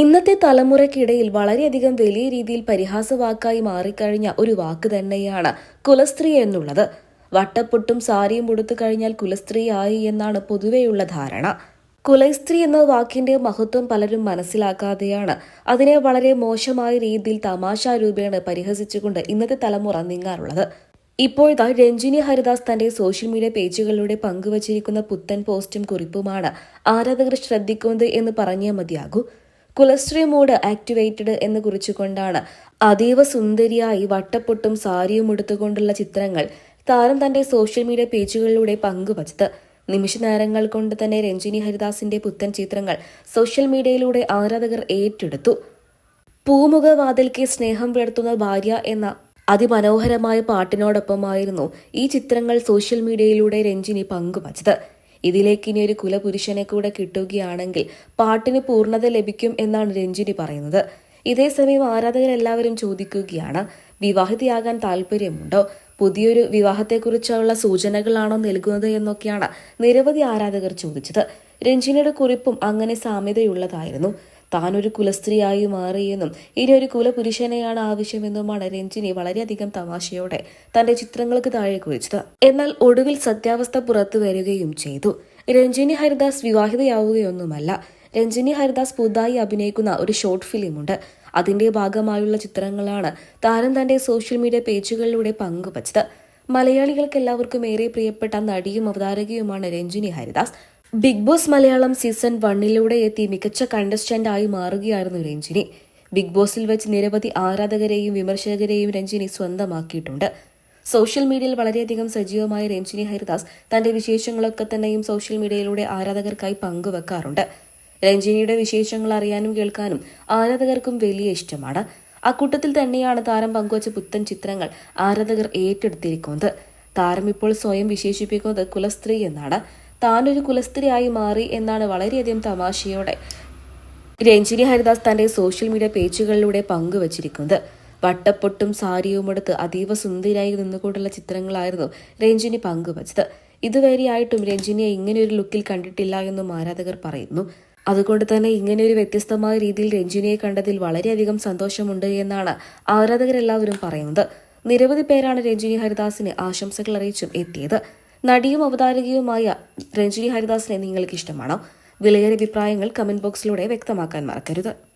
ഇന്നത്തെ തലമുറയ്ക്കിടയിൽ വളരെയധികം വലിയ രീതിയിൽ പരിഹാസവാക്കായി മാറിക്കഴിഞ്ഞ ഒരു വാക്ക് തന്നെയാണ് കുലസ്ത്രീ എന്നുള്ളത്. വട്ടപ്പൊട്ടും സാരിയും ഉടുത്തു കഴിഞ്ഞാൽ കുലസ്ത്രീ ആയി എന്നാണ് പൊതുവെയുള്ള ധാരണ. കുലസ്ത്രീ എന്ന വാക്കിന്റെ മഹത്വം പലരും മനസ്സിലാക്കാതെയാണ്. അതിനെ വളരെ മോശമായ രീതിയിൽ തമാശ രൂപേണ പരിഹസിച്ചുകൊണ്ട് ഇന്നത്തെ തലമുറ നീങ്ങാറുള്ളത്. ഇപ്പോഴത്തെ രഞ്ജിനി ഹരിദാസ് തന്റെ സോഷ്യൽ മീഡിയ പേജുകളിലൂടെ പങ്കുവച്ചിരിക്കുന്ന പുത്തൻ പോസ്റ്റും കുറിപ്പുമാണ് ആരാധകർ ശ്രദ്ധിക്കുന്നത് എന്ന് പറഞ്ഞേ മതിയാകൂ. കുലസ്ട്രി മോഡ് ആക്ടിവേറ്റഡ് എന്ന് കുറിച്ചുകൊണ്ടാണ് അതീവ സുന്ദരിയായി വട്ടപ്പൊട്ടും സാരിയും ഉടുത്തുകൊണ്ടുള്ള ചിത്രങ്ങൾ താരം തന്റെ സോഷ്യൽ മീഡിയ പേജുകളിലൂടെ പങ്കുവച്ചത്. നിമിഷ നേരങ്ങൾ കൊണ്ട് തന്നെ രഞ്ജിനി ഹരിദാസിന്റെ പുത്തൻ ചിത്രങ്ങൾ സോഷ്യൽ മീഡിയയിലൂടെ ആരാധകർ ഏറ്റെടുത്തു. പൂമുഖവാതിൽക്ക് സ്നേഹം പുലർത്തുന്ന ഭാര്യ എന്ന അതിമനോഹരമായ പാട്ടിനോടൊപ്പമായിരുന്നു ഈ ചിത്രങ്ങൾ സോഷ്യൽ മീഡിയയിലൂടെ രഞ്ജിനി പങ്കുവച്ചത്. ഇതിലേക്ക് ഇനി ഒരു കുലപുരുഷനെ കൂടെ കിട്ടുകയാണെങ്കിൽ പാട്ടിന് പൂർണത ലഭിക്കും എന്നാണ് രഞ്ജിനി പറയുന്നത്. ഇതേസമയം ആരാധകരെല്ലാവരും ചോദിക്കുകയാണ് വിവാഹിതയാകാൻ താല്പര്യമുണ്ടോ പുതിയൊരു വിവാഹത്തെക്കുറിച്ചുള്ള സൂചനകളാണോ നൽകുന്നത് എന്നൊക്കെയാണ് നിരവധി ആരാധകർ ചോദിച്ചത്. രഞ്ജിനിയുടെ കുറിപ്പും അങ്ങനെ സാമ്യതയുള്ളതായിരുന്നു. താനൊരു കുലസ്ത്രീയായി മാറിയെന്നും ഇനി ഒരു കുലപുരുഷനെയാണ് ആവശ്യമെന്നുമാണ് രഞ്ജിനി വളരെയധികം തമാശയോടെ തന്റെ ചിത്രങ്ങൾക്ക് താഴെ കുറിച്ചത് എന്നാൽ ഒടുവിൽ സത്യാവസ്ഥ പുറത്തു വരികയും ചെയ്തു. രഞ്ജിനി ഹരിദാസ് വിവാഹിതയാവുകയൊന്നുമല്ല. രഞ്ജിനി ഹരിദാസ് പുതുതായി അഭിനയിക്കുന്ന ഒരു ഷോർട്ട് ഫിലിമുണ്ട്. അതിന്റെ ഭാഗമായുള്ള ചിത്രങ്ങളാണ് താരം തന്റെ സോഷ്യൽ മീഡിയ പേജുകളിലൂടെ പങ്കുവച്ചത്. മലയാളികൾക്ക് എല്ലാവർക്കും ഏറെ പ്രിയപ്പെട്ട നടിയും അവതാരകയുമാണ് Ranjini Haridas. Big boss Malayalam season വണ്ണിലൂടെ എത്തി മികച്ച കണ്ടസ്റ്റന്റ് ആയി മാറുകയായിരുന്നു രഞ്ജിനി. ബിഗ് ബോസിൽ വെച്ച് നിരവധി ആരാധകരെയും വിമർശകരെയും രഞ്ജിനി സ്വന്തമാക്കിയിട്ടുണ്ട്. സോഷ്യൽ മീഡിയയിൽ വളരെയധികം സജീവമായ രഞ്ജിനി ഹരിദാസ് തന്റെ വിശേഷങ്ങളൊക്കെ തന്നെയും സോഷ്യൽ മീഡിയയിലൂടെ ആരാധകർക്കായി പങ്കുവെക്കാറുണ്ട്. രഞ്ജിനിയുടെ വിശേഷങ്ങൾ അറിയാനും കേൾക്കാനും ആരാധകർക്കും വലിയ ഇഷ്ടമാണ്. അക്കൂട്ടത്തിൽ തന്നെയാണ് താരം പങ്കുവച്ച പുത്തൻ ചിത്രങ്ങൾ ആരാധകർ ഏറ്റെടുത്തിരിക്കുന്നത്. താരം ഇപ്പോൾ സ്വയം വിശേഷിപ്പിക്കുന്നത് കുലസ്ത്രീ എന്നാണ്. താനൊരു കുലസ്ത്രീയായി മാറി എന്നാണ് വളരെയധികം തമാശയോടെ. രഞ്ജിനി ഹരിദാസ് തന്റെ സോഷ്യൽ മീഡിയ പേജുകളിലൂടെ പങ്കുവച്ചിരിക്കുന്നത്. വട്ടപ്പൊട്ടും സാരിയുമെടുത്ത് അതീവ സുന്ദരിയായി നിന്നുകൊണ്ടുള്ള ചിത്രങ്ങളായിരുന്നു രഞ്ജിനി പങ്കുവച്ചത്. ഇതുവരെയായിട്ടും രഞ്ജിനിയെ ഇങ്ങനെയൊരു ലുക്കിൽ കണ്ടിട്ടില്ല എന്നും ആരാധകർ പറയുന്നു. അതുകൊണ്ട് തന്നെ ഇങ്ങനെ ഒരു വ്യത്യസ്തമായ രീതിയിൽ രഞ്ജിനിയെ കണ്ടതിൽ വളരെയധികം സന്തോഷമുണ്ട് എന്നാണ് ആരാധകരെല്ലാവരും പറയുന്നത്. നിരവധി പേരാണ് രഞ്ജിനി ഹരിദാസിന് ആശംസകൾ അറിയിച്ചും എത്തിയത്. നടിയും അവതാരകയുമായ രഞ്ജിനി ഹരിദാസിനെ നിങ്ങൾക്ക് ഇഷ്ടമാണോ വിലയേറെ അഭിപ്രായങ്ങൾ കമന്റ് ബോക്സിലൂടെ വ്യക്തമാക്കാൻ മറക്കരുത്.